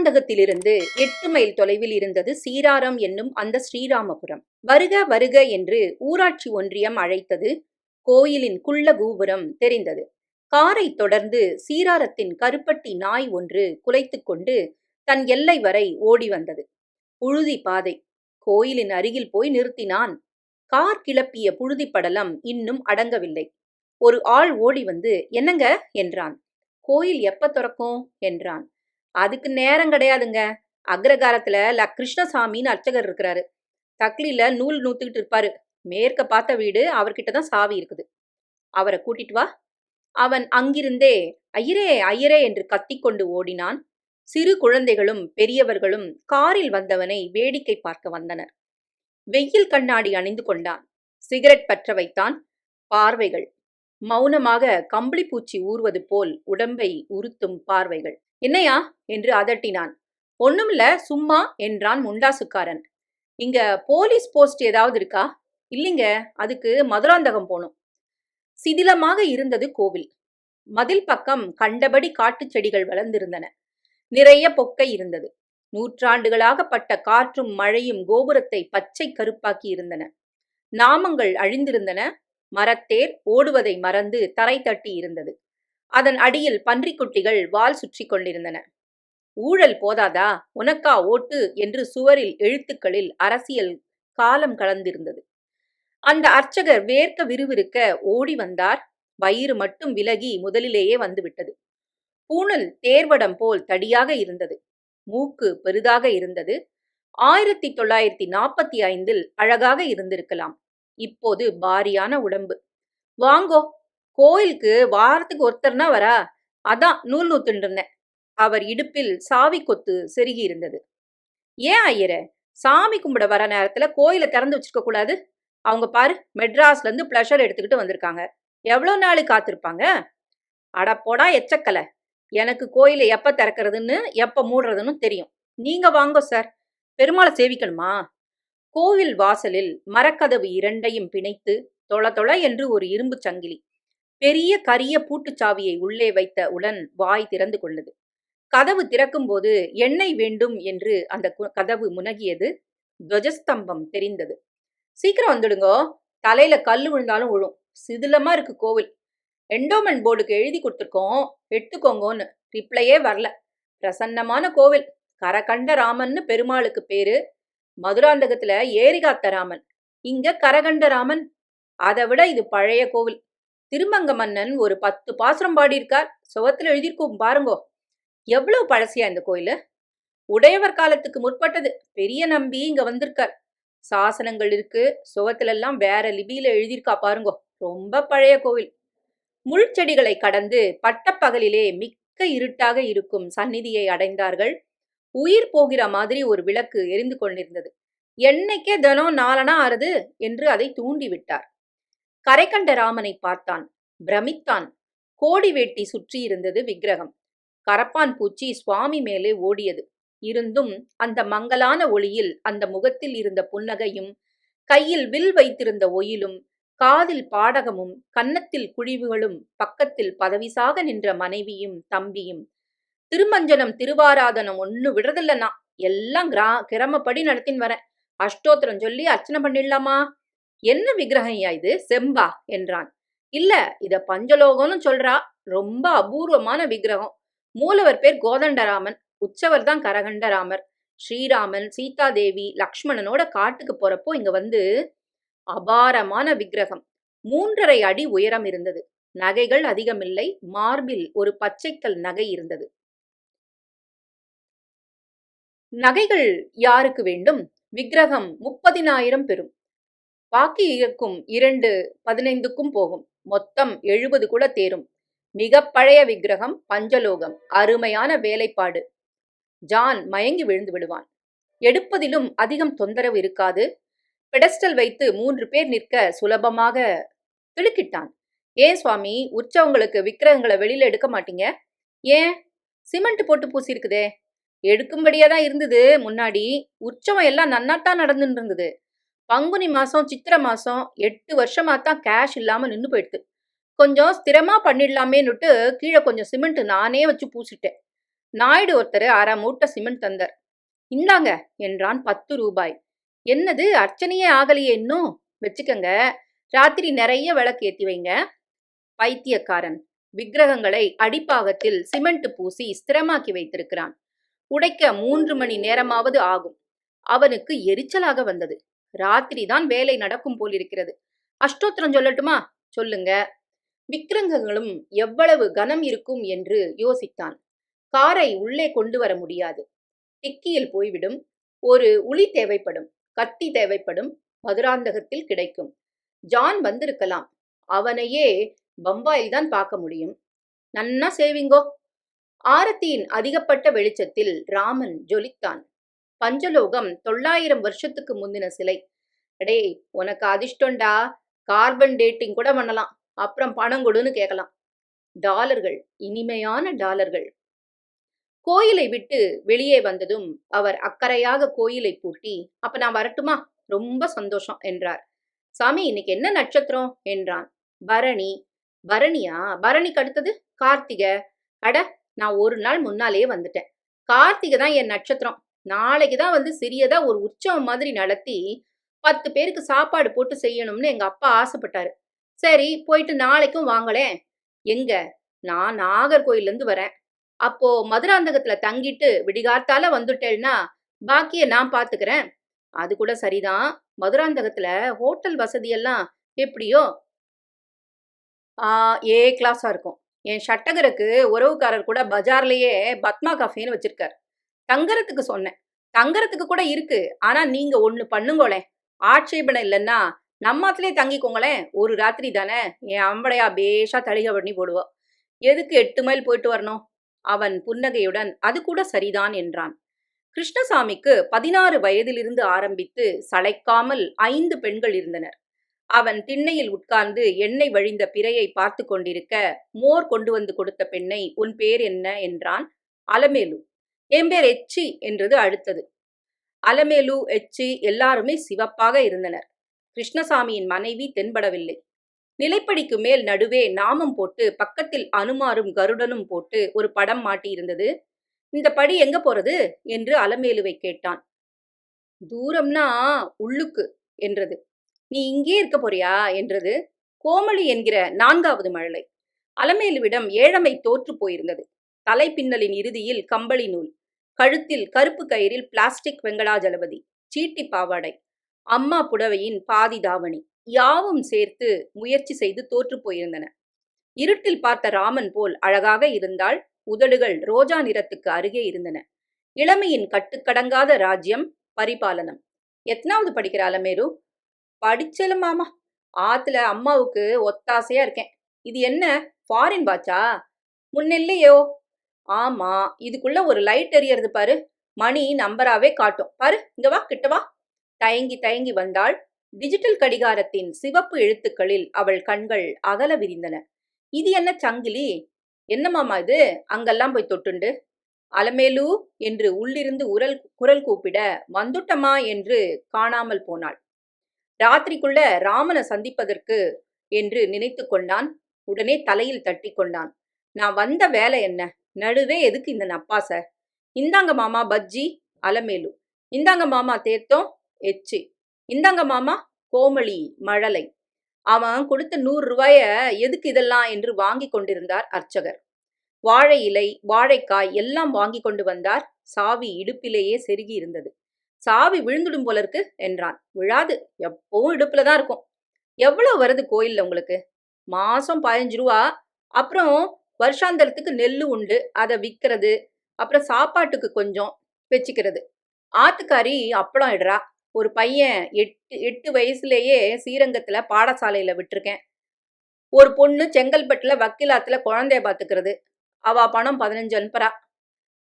மதுராந்தகத்திலிருந்து எட்டு மைல் தொலைவில் இருந்தது சீராரம் என்னும் அந்த ஸ்ரீராமபுரம். வருக வருக என்று ஊராட்சி ஒன்றியம் அழைத்தது கோயிலின் குள்ள கோபுரம் தெரிந்தது. காரை தொடர்ந்து சீராரத்தின் கருப்பட்டி நாய் ஒன்று குலைத்துக்கொண்டு தன் எல்லை வரை ஓடி வந்தது. புழுதி பாதை. கோயிலின் அருகில் போய் நிறுத்தினான். கார் கிளப்பிய புழுதி படலம் இன்னும் அடங்கவில்லை. ஒரு ஆள் ஓடி வந்து என்னங்க? என்றான். கோயில் எப்ப திறக்கும்? என்றான். அதுக்கு நேரம் கிடையாதுங்க. அக்ரகாரத்துல ல கிருஷ்ணசாமின்னு அர்ச்சகர் இருக்கிறாரு. தக்லியில நூல் நூத்துக்கிட்டு இருப்பாரு. மேற்க பார்த்த வீடு அவர்கிட்ட தான் சாவி இருக்குது. அவரை கூட்டிட்டு வா. அவன் அங்கிருந்தே ஐயரே ஐயரே என்று கத்திக்கொண்டு ஓடினான். சிறு குழந்தைகளும் பெரியவர்களும் காரில் வந்தவனை வேடிக்கை பார்க்க வந்தனர். வெயில் கண்ணாடி அணிந்து கொண்டான். சிகரெட் பற்ற வைத்தான். பார்வைகள் மௌனமாக கம்பளி பூச்சி ஊறுவது போல் உடம்பை உறுத்தும் பார்வைகள். என்னையா? என்று அதட்டினான். ஒண்ணுமில்ல சும்மா என்றான் முண்டாசுக்காரன். இங்க போலீஸ் போஸ்ட் ஏதாவது இருக்கா? இல்லைங்க அதுக்கு மதுராந்தகம் போனோம் சிதிலமாக இருந்தது கோவில். மதில் பக்கம் கண்டபடி காட்டு செடிகள் வளர்ந்திருந்தன. நிறைய பொக்கை இருந்தது. நூற்றாண்டுகளாக பட்ட காற்றும் மழையும் கோபுரத்தை பச்சை கருப்பாக்கி இருந்தன. நாமங்கள் அழிந்திருந்தன. மரத்தேர் ஓடுவதை மறந்து தரை தட்டி இருந்தது. அதன் அடியில் பன்றிக்குட்டிகள் வால் சுற்றி கொண்டிருந்தன. ஊழல் போதாதா? உனக்கா ஓட்டு? என்று சுவரில் எழுத்துக்களில் அரசியல் காலம் கலந்திருந்தது. அந்த அர்ச்சகர் வேர்க்க விறுவிறுக்க ஓடி வந்தார். வயிறு மட்டும் விலகி முதலிலேயே வந்துவிட்டது. பூணல் தேர்வடம் போல் தடியாக இருந்தது. மூக்கு பெரிதாக இருந்தது. ஆயிரத்தி தொள்ளாயிரத்தி நாற்பத்தி ஐந்தில் அழகாக இருந்திருக்கலாம். இப்போது பாரியான உடம்பு. வாங்கோ கோயிலுக்கு வாரத்துக்கு ஒருத்தர்னா வரா? அதான் நூல் நூத்துட்டு இருந்தேன் அவர் இடுப்பில் சாவி கொத்து செருகி இருந்தது ஏன் ஐயர? சாமி கும்பிட வர நேரத்துல கோயிலை திறந்து வச்சிருக்க கூடாது? அவங்க பாரு மெட்ராஸ்ல இருந்து பிளஷர் எடுத்துக்கிட்டு வந்திருக்காங்க. எவ்வளவு நாள் காத்திருப்பாங்க? அட போடா எச்சக்கலை. எனக்கு கோயிலை எப்ப திறக்கிறதுன்னு எப்ப மூடுறதுன்னு தெரியும். நீங்க வாங்கோ சார். பெருமாளை சேவிக்கணுமா? கோவில் வாசலில் மரக்கதவு இரண்டையும் பிணைத்து தொள தொள என்று ஒரு இரும்பு சங்கிலி பெரிய கரிய பூட்டுச்சாவியை உள்ளே வைத்த உடன் வாய் திறந்து கொண்டது கதவு திறக்கும்போது எண்ணெய் வேண்டும் என்று அந்த கதவு முனகியது. துவஜஸ்தம்பம் தெரிந்தது. சீக்கிரம் வந்துடுங்கோ. தலையில கல் விழுந்தாலும் விழும். சிதிலமா இருக்கு கோவில். என்டோமெண்ட் போர்டுக்கு எழுதி கொடுத்துருக்கோம். எடுத்துக்கோங்கோன்னு. ரிப்ளையே வரல. பிரசன்னமான கோவில். கரகண்ட ராமன்னு பெருமாளுக்கு பேரு. மதுராந்தகத்துல ஏரிகாத்தராமன். இங்க கரகண்டராமன். அதை விட இது பழைய கோவில். திருமங்க மன்னன் ஒரு பத்து பாசுரம் பாடியிருக்கார். சுவத்துல எழுதியிருக்கோம் பாருங்கோ. எவ்வளவு பழசியா இந்த கோயிலு? உடையவர் காலத்துக்கு முற்பட்டது. பெரிய நம்பி இங்க வந்திருக்கார். சாசனங்கள் இருக்கு. சுவத்துலெல்லாம் வேற லிபியில எழுதியிருக்கா பாருங்கோ. ரொம்ப பழைய கோவில். முள் செடிகளை கடந்து பட்டப்பகலிலே மிக்க இருட்டாக இருக்கும் சந்நிதியை அடைந்தார்கள் உயிர் போகிற மாதிரி ஒரு விளக்கு எரிந்து கொண்டிருந்தது. என்னைக்கே தினம் நாலனா ஆறுது என்று அதை தூண்டி விட்டார் கரைக்கண்ட ராமனை பார்த்தான். பிரமித்தான். கோடி வேட்டி சுற்றி இருந்தது விக்கிரகம். கரப்பான் பூச்சி சுவாமி மேலே ஓடியது. இருந்தும் அந்த மங்கலான ஒளியில் அந்த முகத்தில் இருந்த புன்னகையும் கையில் வில் வைத்திருந்த ஒயிலும் காதில் பாடகமும் கன்னத்தில் குழிவுகளும் பக்கத்தில் பதவிசாக நின்ற மனைவியும் தம்பியும் திருமஞ்சனம் திருவாராதனம் ஒண்ணு விடுறதில்லனா எல்லாம் கிரா கிரமப்படி நடத்தின்னு வரேன். அஷ்டோத்திரம் சொல்லி அர்ச்சனை பண்ணிடலாமா? என்ன விக்கிரகையா இது? செம்பா என்றான். இல்ல இத பஞ்சலோகம்னு சொல்றா. ரொம்ப அபூர்வமான விக்கிரகம். மூலவர் பேர் கோதண்டராமன் உற்சவர் தான் கரகண்டராமர். ஸ்ரீராமன் சீதாதேவி லக்ஷ்மணனோட காட்டுக்கு போறப்போ இங்க வந்து அபாரமான விக்கிரகம். மூன்றரை அடி உயரம் இருந்தது. நகைகள் அதிகமில்லை. மார்பில் ஒரு பச்சைக்கல் நகை இருந்தது. நகைகள் யாருக்கு வேண்டும்? விக்கிரகம் முப்பதினாயிரம் பெறும். பாக்கி இருக்கும் இரண்டு பதினைந்துக்கும் போகும். மொத்தம் எழுபது கூட தேரும். மிக பழைய விக்கிரகம் பஞ்சலோகம் அருமையான வேலைப்பாடு. ஜான் மயங்கி விழுந்து விடுவான். எடுப்பதிலும் அதிகம் தொந்தரவு இருக்காது. பெடஸ்டல் வைத்து மூன்று பேர் நிற்க சுலபமாக திடுக்கிட்டான். ஏன் சுவாமி உற்சவங்களுக்கு விக்கிரகங்களை வெளியில எடுக்க மாட்டீங்க? ஏன்? சிமெண்ட் போட்டு பூசியிருக்குதே. எடுக்கும்படியா தான் இருந்தது. முன்னாடி உற்சவம் எல்லாம் நன்னாத்தான் நடந்துட்டு இருந்தது பங்குனி மாசம் சித்திரை மாசம் எட்டு வருஷமா தான் கேஷ் இல்லாம நின்று போயிடுது கொஞ்சம் ஸ்திரமா பண்ணிடலாமேன்னுட்டு கீழே கொஞ்சம் சிமெண்ட் நானே வச்சு பூசிட்டேன். நாயுடு ஒருத்தர் அரை மூட்டை சிமெண்ட் தந்தார். இந்தாங்க என்றான் பத்து ரூபாய். என்னது அர்ச்சனையே ஆகலையே இன்னும்? வச்சுக்கங்க. ராத்திரி நிறைய விளக்கு ஏத்தி வைங்க. பைத்தியக்காரன். விக்கிரகங்களை அடிப்பாகத்தில் சிமெண்ட் பூசி ஸ்திரமாக்கி வைத்திருக்கிறான். உடைக்க மூன்று மணி நேரமாவது ஆகும். அவனுக்கு எரிச்சலாக வந்தது. ராத்திரி தான் வேலை நடக்கும் போலிருக்கிறது. அஷ்டோத்திரம் சொல்லட்டுமா? சொல்லுங்க. விக்கிரகங்களும் எவ்வளவு கனம் இருக்கும் என்று யோசித்தான். காரை உள்ளே கொண்டு வர முடியாது. டிக்கியில் போய்விடும். ஒரு உளி தேவைப்படும். கத்தி தேவைப்படும். மதுராந்தகத்தில் கிடைக்கும். ஜான் வந்திருக்கலாம். அவனையே பம்பாயில் தான் பார்க்க முடியும். நன்னா சேவிங்கோ. ஆரத்தியின் அதிகப்பட்ட வெளிச்சத்தில் ராமன் ஜொலித்தான். பஞ்சலோகம் தொள்ளாயிரம் வருஷத்துக்கு முந்தின சிலை. அடேய் உனக்கு அதிர்ஷ்டம்டா. கார்பன் டேட்டிங் கூட பண்ணலாம். அப்புறம் பணம் கொடுன்னு கேட்கலாம். டாலர்கள். இனிமையான டாலர்கள். கோயிலை விட்டு வெளியே வந்ததும் அவர் அக்கறையாக கோயிலை பூட்டி அப்ப நான் வரட்டுமா? ரொம்ப சந்தோஷம் என்றார். சாமி இன்னைக்கு என்ன நட்சத்திரம்? என்றான். பரணி. பரணியா? பரணிக்கு அடுத்தது? கார்த்திகை. அட நான் ஒரு நாள் முன்னாலேயே வந்துட்டேன். கார்த்திகை தான் என் நட்சத்திரம். நாளைக்கு தான் வந்து சிறியதா ஒரு உற்சவம் மாதிரி நடத்தி பத்து பேருக்கு சாப்பாடு போட்டு செய்யணும்னு எங்க அப்பா ஆசைப்பட்டாரு. சரி போயிட்டு நாளைக்கும் வாங்களேன். எங்க? நான் நாகர்கோயில்ல இருந்து வரேன். அப்போ மதுராந்தகத்துல தங்கிட்டு விடிகார்த்தால வந்துட்டேன்னா பாக்கிய நான் பாத்துக்கிறேன். அது கூட சரிதான். மதுராந்தகத்துல ஹோட்டல் வசதியெல்லாம் எப்படியோ ஏ கிளாஸா இருக்கும். என் ஷட்டகருக்கு உறவுக்காரர் கூட பஜார்லயே பத்மா கஃபேன்னு வச்சிருக்கார். தங்கறதுக்கு சொன்னேன். தங்கறதுக்கு கூட இருக்கு. ஆனா நீங்க ஒண்ணு பண்ணுங்களேன் ஆட்சேபனை இல்லைன்னா நம்மத்திலே தங்கிக்கோங்களேன். ஒரு ராத்திரி தானே? என் அம்பளையா பேஷா தளிக பண்ணி போடுவோம் எதுக்கு எட்டு மைல் போயிட்டு வரணும்? அவன் புன்னகையுடன் அது கூட சரிதான் என்றான். கிருஷ்ணசாமிக்கு பதினாறு வயதிலிருந்து ஆரம்பித்து சளைக்காமல் ஐந்து பெண்கள் இருந்தனர். அவன் திண்ணையில் உட்கார்ந்து எண்ணெய் வழிந்த பிறையை பார்த்து கொண்டிருக்க மோர் கொண்டு வந்து கொடுத்த பெண்ணை உன் பேர் என்ன? என்றான் அலமேலு. என் பேர் எச்சி என்றது அடுத்தது அலமேலு எச்சி எல்லாருமே சிவப்பாக இருந்தனர். கிருஷ்ணசாமியின் மனைவி தென்படவில்லை. நிலைப்படிக்கு மேல் நடுவே நாமம் போட்டு பக்கத்தில் அனுமாரும் கருடனும் போட்டு ஒரு படம் மாட்டியிருந்தது. இந்த படி எங்க போறது? என்று அலமேலுவை கேட்டான். தூரம்னா உள்ளுக்கு என்றது. நீ இங்கே இருக்க போறியா? என்றது கோமளி என்கிற நான்காவது மழலை. அலமேலுவிடம் ஏழமை தோற்று போயிருந்தது. தலைப்பின்னலின் இறுதியில் கம்பளி நூல் கழுத்தில் கருப்பு கயிறில் பிளாஸ்டிக் வெங்கடாஜலபதி சீட்டி பாவாடை அம்மா புடவையின் பாதி தாவணி யாவும் சேர்த்து முயற்சி செய்து தோற்று போயிருந்தன. இருட்டில் பார்த்த ராமன் போல் அழகாக இருந்தால் உதடுகள் ரோஜா நிறத்துக்கு அருகே இருந்தன. இளமையின் கட்டுக்கடங்காத ராஜ்யம் பரிபாலனம். எத்தனாவது படிக்கிற அலமேரு படிச்சல மாமா. ஆத்துல அம்மாவுக்கு ஒத்தாசையா இருக்கேன். இது என்ன ஃபாரின் பாச்சா முன்னில்லையோ ஆமா இதுக்குள்ள ஒரு லைட் எரியறது பாரு. மணி நம்பராவே காட்டும். பாரு இங்க வா கிட்ட வா. தயங்கி தயங்கி வந்தாள். டிஜிட்டல் கடிகாரத்தின் சிவப்பு எழுத்துக்களில் அவள் கண்கள் அகல விரிந்தன. இது என்ன சங்கிலி? என்ன மாமா இது? அங்கெல்லாம் போய் தொட்டுண்டு. அலமேலு என்று உள்ளிருந்து உரல் குரல் கூப்பிட வந்துட்டமா என்று காணாமல் போனாள். ராத்திரிக்குள்ள ராமனை சந்திப்பதற்கு என்று நினைத்து கொண்டான். உடனே தலையில் தட்டி கொண்டான். நான் வந்த வேலை என்ன? நடுவே எதுக்கு இந்த நப்பாச? இந்தாங்க மாமா பஜ்ஜி அலமேலு. இந்தாங்க மாமா தேத்தம் எச்சி. இந்தாங்க மாமா கோமளி மழலை. அவன் கொடுத்த நூறு ரூபாய எதுக்கு இதெல்லாம்? என்று வாங்கி கொண்டிருந்தார் அர்ச்சகர். வாழை இலை வாழைக்காய் எல்லாம் வாங்கி கொண்டு வந்தார். சாவி இடுப்பிலேயே செருகி இருந்தது. சாவி விழுந்துடும் போல இருக்கு என்றான். விழாது. எப்பவும் இடுப்புல தான் இருக்கும். எவ்வளவு வருது கோயில்ல உங்களுக்கு? மாசம் பதினஞ்சு ரூபா அப்புறம் வருஷாந்தரத்துக்கு நெல் உண்டு. அதை விற்கிறது அப்புறம் சாப்பாட்டுக்கு கொஞ்சம் வச்சுக்கிறது. ஆத்துக்காரி அப்பளம் இடுறா. ஒரு பையன் எட்டு எட்டு வயசுலேயே ஸ்ரீரங்கத்துல பாடசாலையில விட்டிருக்கேன். ஒரு பொண்ணு செங்கல்பட்டுல வக்கீலாத்துல குழந்தைய பாத்துக்கிறது. அவ பணம் பதினஞ்சு அனுப்புறா.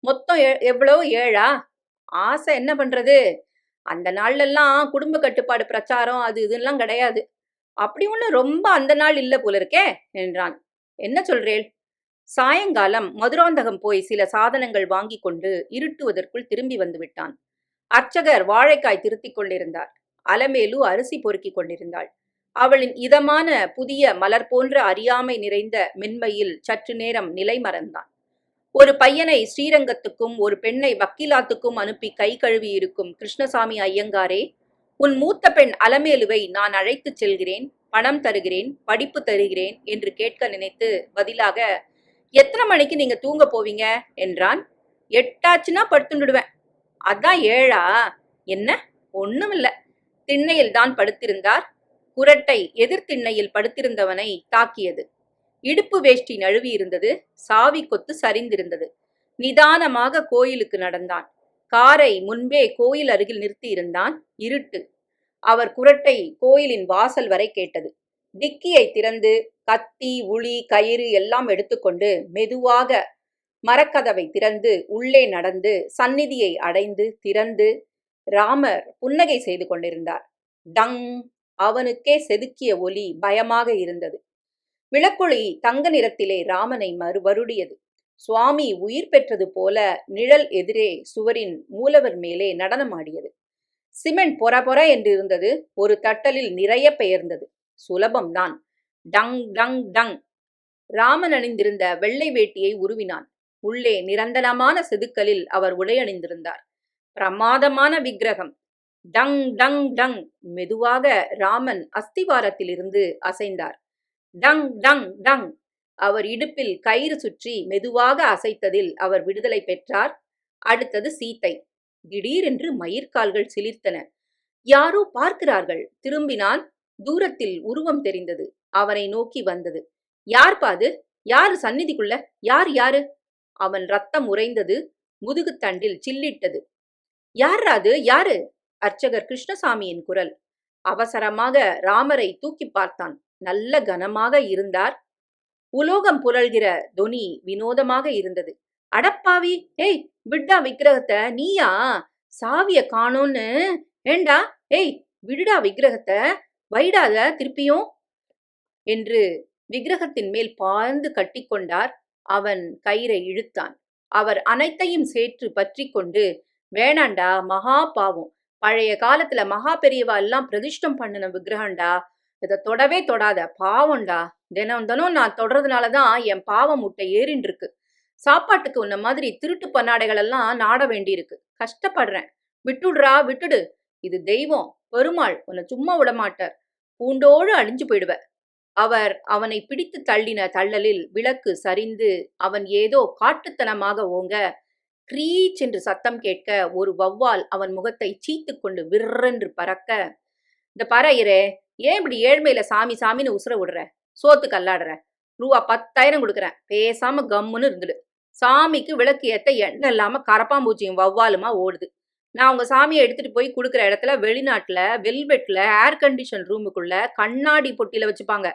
மொத்தம் எ- ஏழா? ஆசை என்ன பண்றது? அந்த நாள்ல எல்லாம் குடும்ப கட்டுப்பாடு பிரச்சாரம் அது இதெல்லாம் கிடையாது. அப்படி ஒன்று ரொம்ப அந்த நாள் இல்ல போல இருக்கே என்றான். என்ன சொல்றேள்? சாயங்காலம் மதுராந்தகம் போய் சில சாதனங்கள் வாங்கி கொண்டு இருட்டுவதற்குள் திரும்பி வந்து விட்டான். அர்ச்சகர் வாழைக்காய் திருத்திக் கொண்டிருந்தார். அலமேலு அரிசி பொறுக்கிக் கொண்டிருந்தாள். அவளின் இதமான புதிய மலர் போன்ற அறியாமை நிறைந்த மென்மையில் சற்று நேரம் நிலை மறந்தான். ஒரு பையனை ஸ்ரீரங்கத்துக்கும் ஒரு பெண்ணை வக்கீலாத்துக்கும் அனுப்பி கை கழுவி இருக்கும் கிருஷ்ணசாமி ஐயங்காரே உன் மூத்த பெண் அலமேலுவை நான் அழைத்துச் செல்கிறேன் பணம் தருகிறேன் படிப்பு தருகிறேன் என்று கேட்க நினைத்து பதிலாக எத்தனை மணிக்கு நீங்க தூங்க போவீங்க? என்றான். எட்டாச்சுன்னா படுத்துடுவேன் அதான் ஏழா? என்ன? ஒண்ணுமில்ல. திண்ணையில் தான் படுத்திருந்தார். குரட்டை எதிர்த்திண்ணையில் படுத்திருந்தவனை தாக்கியது. இடுப்பு வேஷ்டி நழுவி இருந்தது சாவி கொத்து சரிந்திருந்தது. நிதானமாக கோயிலுக்கு நடந்தான். காரை முன்பே கோயில் அருகில் நிறுத்தி இருந்தான் இருட்டு. அவர் குரட்டை கோயிலின் வாசல் வரை கேட்டது. டிக்கியை திறந்து கத்தி உளி கயிறு எல்லாம் எடுத்துக்கொண்டு மெதுவாக மரக்கதவை திறந்து உள்ளே நடந்து சந்நிதியை அடைந்து திறந்து ராமர் புன்னகை செய்து கொண்டிருந்தார். டங்! அவனுக்கே செதுக்கிய ஒலி பயமாக இருந்தது. விளக்கொளி தங்க நிறத்திலே ராமனை மறுவருடியது சுவாமி உயிர் பெற்றது போல நிழல் எதிரே சுவரின் மூலவர் மேலே நடனமாடியது சிமெண்ட் பொற பொற என்று இருந்தது ஒரு தட்டலில் நிறைய பெயர்ந்தது. சுலபம்தான் டங் டங் டங். ராமன் அணிந்திருந்த வெள்ளை வேட்டியை உருவினான். உள்ளே நிரந்தரமான செதுக்கலில் அவர் உடையணிந்திருந்தார். பிரமாதமான விக்கிரகம். டங் டங் டங். மெதுவாக ராமன் அஸ்திவாரத்திலிருந்து அசைந்தார். டங் டங் டங். அவர் இடுப்பில் கயிறு சுற்றி மெதுவாக அசைத்ததில் அவர் விடுதலை பெற்றார். அடுத்தது சீத்தை. திடீரென்று மயிர்கால்கள் சிலிர்த்தன. யாரோ பார்க்கிறார்கள். திரும்பினான் தூரத்தில் உருவம் தெரிந்தது. அவனை நோக்கி வந்தது. யார் பாது யாரு சந்நிதிக்குள்ள? யார் யாரு? அவன் ரத்தம் உறைந்தது. முதுகுத்தண்டில் சில்லிட்டது. யாராது யாரு? அர்ச்சகர் கிருஷ்ணசாமியின் குரல். அவசரமாக ராமரை தூக்கி பார்த்தான். நல்ல கனமாக இருந்தார். உலோகம் புரள்கிற துனி வினோதமாக இருந்தது. அடப்பாவி! ஏய் விட்டா விக்கிரகத்தை நீயா? சாவிய காணோன்னு? ஏண்டா? ஏய் விடுடா விக்கிரகத்தை? வைடாத திருப்பியும் என்று விக்கிரகத்தின் மேல் பாய்ந்து கட்டிக்கொண்டார். அவன் கயிறை இழுத்தான். அவர் அனைத்தையும் சேற்று பற்றி கொண்டு வேணாண்டா மகா பாவம். பழைய காலத்துல மகா பெரியவா எல்லாம் பிரதிஷ்டம் பண்ணின விக்கிரகண்டா? இதை தொடவே தொடாத. பாவம்டா. தினம் தினம் நான் தொடறதுனால தான் என் பாவம் முட்டை ஏறின்னு இருக்கு சாப்பாட்டுக்கு உன்ன மாதிரி திருட்டு பன்னாடைகள் எல்லாம் நாட வேண்டியிருக்கு. கஷ்டப்படுறேன். விட்டுடுறா விட்டுடு. இது தெய்வம். பெருமாள் உன்னை சும்மா விடமாட்டார் பூண்டோடு அழிஞ்சு போயிடுவ. அவர் அவனை பிடித்து தள்ளின தள்ளலில் விளக்கு சரிந்து அவன் ஏதோ காட்டுத்தனமாக ஓங்க கிரீச் என்று சத்தம் கேட்க ஒரு வௌவால் அவன் முகத்தை சீத்து கொண்டு விற்றென்று பறக்க இந்த பறையிறே ஏன் இப்படி ஏழ்மையில சாமி சாமின்னு உசுர விடுற? சோத்துக்கு அல்லாடுற ரூபா பத்தாயிரம் கொடுக்குறேன். பேசாம கம்முன்னு இருந்துடு. சாமிக்கு விளக்கு ஏத்த எண்ணெய் இல்லாம கரப்பாம்பூச்சியும் வௌவாலுமா ஓடுது. நான் உங்க சாமியை எடுத்துட்டு போய் கொடுக்குற இடத்துல வெளிநாட்டுல வெல்வெட்ல ஏர் கண்டிஷன் ரூமுக்குள்ள கண்ணாடி பொட்டியில வச்சுப்பாங்க.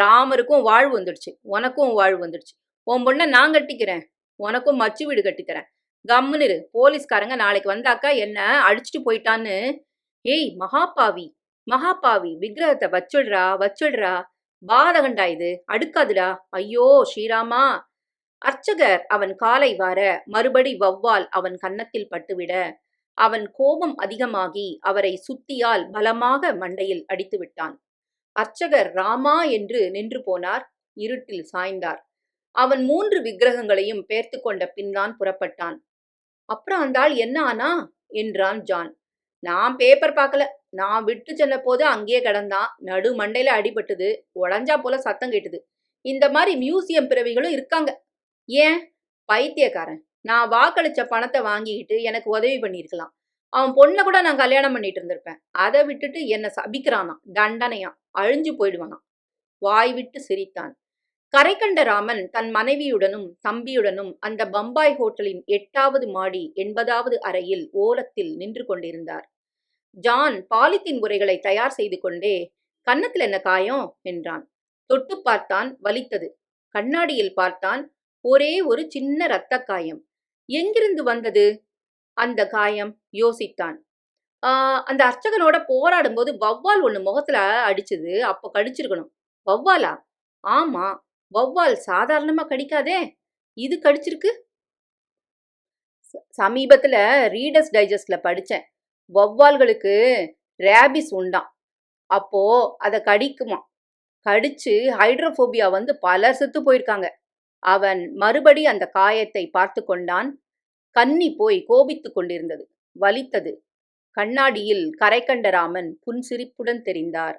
ராமருக்கும் வாழ்வு வந்துடுச்சு. உனக்கும் வாழ்வு வந்துடுச்சு. உன் பொண்ணை நான் கட்டிக்கிறேன். உனக்கும் மச்சு வீடு கட்டித்தரேன். கம்முன்னு இரு. போலீஸ்காரங்க நாளைக்கு வந்தாக்கா என்ன அடிச்சுட்டு போயிட்டான்னு. ஏய் மகாபாவி. மகாபாவி விக்கிரகத்தை வச்சுடுறா வச்சுடுறா பாதகண்டா இது அடுக்காதுடா. ஐயோ ஸ்ரீராமா. அர்ச்சகர் அவன் காலை வார மறுபடி வௌவால் அவன் கன்னத்தில் பட்டுவிட. அவன் கோபம் அதிகமாகி அவரை சுத்தியால் பலமாக மண்டையில் அடித்து விட்டான் அர்ச்சகர் ராமா என்று நின்று போனார் இருட்டில் சாய்ந்தார். அவன் மூன்று விக்கிரகங்களையும் பேர்த்து கொண்ட பின்தான் புறப்பட்டான். அப்புறம் அந்த ஆள் என்ன ஆனா? என்றான் ஜான். நான் பேப்பர் பார்க்கல. நான் விட்டு சென்ன போது அங்கேயே கிடந்தான். நடு மண்டையில அடிபட்டது. உடஞ்சா போல சத்தம் கேட்டுது. இந்த மாதிரி மியூசியம் பிறவிகளும் இருக்காங்க. ஏன்? பைத்தியக்காரன். நான் வாக்களிச்ச பணத்தை வாங்கிக்கிட்டு எனக்கு உதவி பண்ணியிருக்கலாம். அவன் பொண்ணை கூட நான் கல்யாணம் பண்ணிட்டு இருந்திருப்பேன். அதை விட்டுட்டு என்னை சபிக்கிறானா தண்டனையா அழிஞ்சு போயிடுவானா வாய் விட்டு சிரித்தான். கரைக்கண்ட ராமன் தன் மனைவியுடனும் தம்பியுடனும் அந்த பம்பாய் ஹோட்டலின் எட்டாவது மாடி எண்பதாவது அறையில் ஓலத்தில் நின்று கொண்டிருந்தார். ஜான் பாலித்தீன் உரைகளை தயார் செய்து கொண்டே கன்னத்தில் என்ன காயம்? என்றான். தொட்டு பார்த்தான் வலித்தது. கண்ணாடியில் பார்த்தான் ஒரே ஒரு சின்ன இரத்த காயம். எங்கிருந்து வந்தது? அந்த காயம் யோசித்தான். ஆஹ் அந்த அர்ச்சகனோட போராடும் போது வௌவால் ஒன்று முகத்துல அடிச்சது. அப்போ கடிச்சிருக்கணும். வௌவாலா? ஆமா. வௌவால் சாதாரணமா கடிக்காதே. இது கடிச்சிருக்கு? ச- சமீபத்துல ரீடர்ஸ் டைஜஸ்ட்ல படிச்சேன். வௌவால்களுக்கு ரேபிஸ் உண்டாம். அப்போ அதை கடிக்குமா கடிச்சு ஹைட்ரோஃபோபியா வந்து பலர் செத்து போயிருக்காங்க. அவன் மறுபடி அந்த காயத்தை பார்த்து கொண்டான். கன்னி போய் கோபித்துக் கொண்டிருந்தது. வலித்தது. கண்ணாடியில் கரைக்கண்டராமன் புன்சிரிப்புடன் தெரிந்தார்.